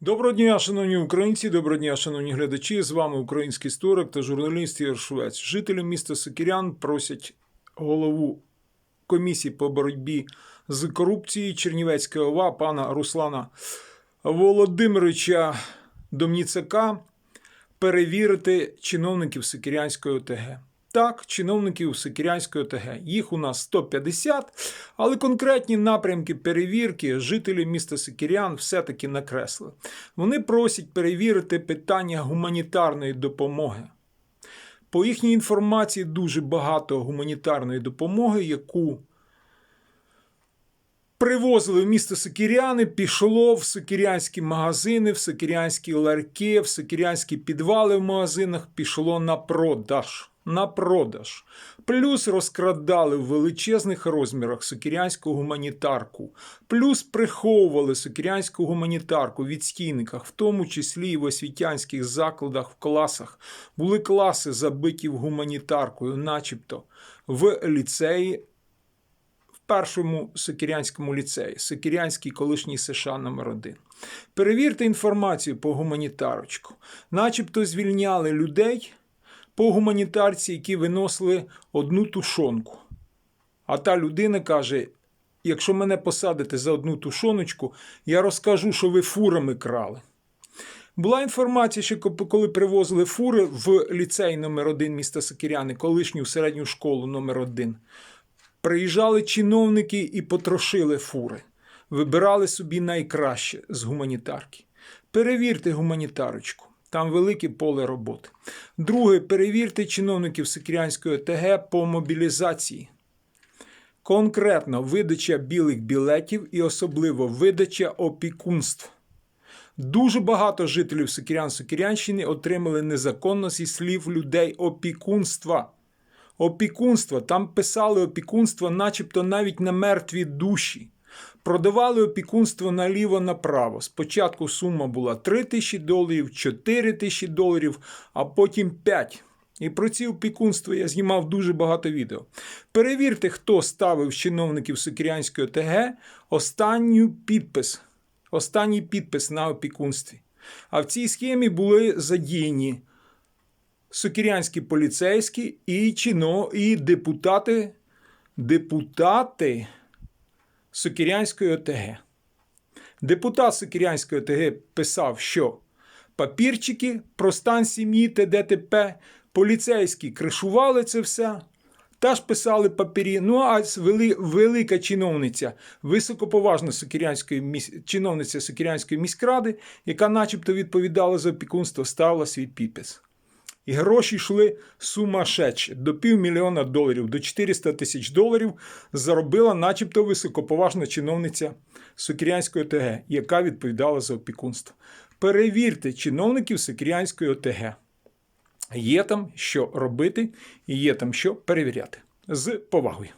Доброго дня, шановні українці, доброго дня, шановні глядачі. З вами український історик та журналіст Ігор Швець. Жителі міста Сокірян просять голову комісії по боротьбі з корупцією Чернівецької ОВА пана Руслана Володимировича Домніцака перевірити чиновників Сокірянської ОТГ. Так, чиновників Сокірянської ОТГ. Їх у нас 150, але конкретні напрямки перевірки жителі міста Сокірян все-таки накреслили. Вони просять перевірити питання гуманітарної допомоги. По їхній інформації дуже багато гуманітарної допомоги, яку привозили в місто Сокіряни, пішло в сокірянські магазини, в сокірянські ларьки, в сокірянські підвали в магазинах, пішло на продаж. На продаж. Плюс розкрадали в величезних розмірах сокірянську гуманітарку. Плюс приховували сокірянську гуманітарку в відстійниках, в тому числі і в освітянських закладах в класах. Були класи забиті в гуманітаркою, начебто в ліцеї першому Сокірянському ліцеї, Сокірянський колишній США номер 1 Перевірте інформацію по гуманітарочку. Начебто звільняли людей по гуманітарці, які виносили одну тушонку. А та людина каже: якщо мене посадите за одну тушоночку, я розкажу, що ви фурами крали. Була інформація, що коли привозили фури в ліцей номер 1 міста Сокіряни, колишню середню школу номер 1 Приїжджали чиновники і потрошили фури, вибирали собі найкраще з гуманітарки. Перевірте гуманітарочку, там велике поле роботи. Друге, перевірте чиновників Сикірянської ОТГ по мобілізації. Конкретно видача білих білетів і особливо видача опікунств. Дуже багато жителів Сокірян Сокірянщини отримали незаконно зі слів людей опікунства. Опікунство, там писали опікунство, начебто навіть на мертві душі. Продавали опікунство наліво-направо. Спочатку сума була 3 тисячі доларів, 4 тисячі доларів, а потім 5. І про ці опікунства я знімав дуже багато відео. Перевірте, хто ставив чиновників Сокірянської ОТГ останню підпис, останній підпис на опікунстві. А в цій схемі були задіяні сокірянські поліцейські і чино, і депутати, депутати Сокірянської ОТГ. Депутат Сокірянської ОТГ писав, що папірчики про стан сім'ї ТДТП, поліцейські кришували це все. Та ж писали папері. Ну а вели, велика чиновниця, високоповажна сокірянської чиновниця Сокірянської міськради, яка начебто відповідала за опікунство, ставила свій підпис. І гроші йшли сумашеч До півмільйона доларів, до 400 тисяч доларів заробила начебто високоповажна чиновниця Сокірянської ОТГ, яка відповідала за опікунство. Перевірте чиновників Сокірянської ОТГ. Є там що робити і є там що перевіряти. З повагою.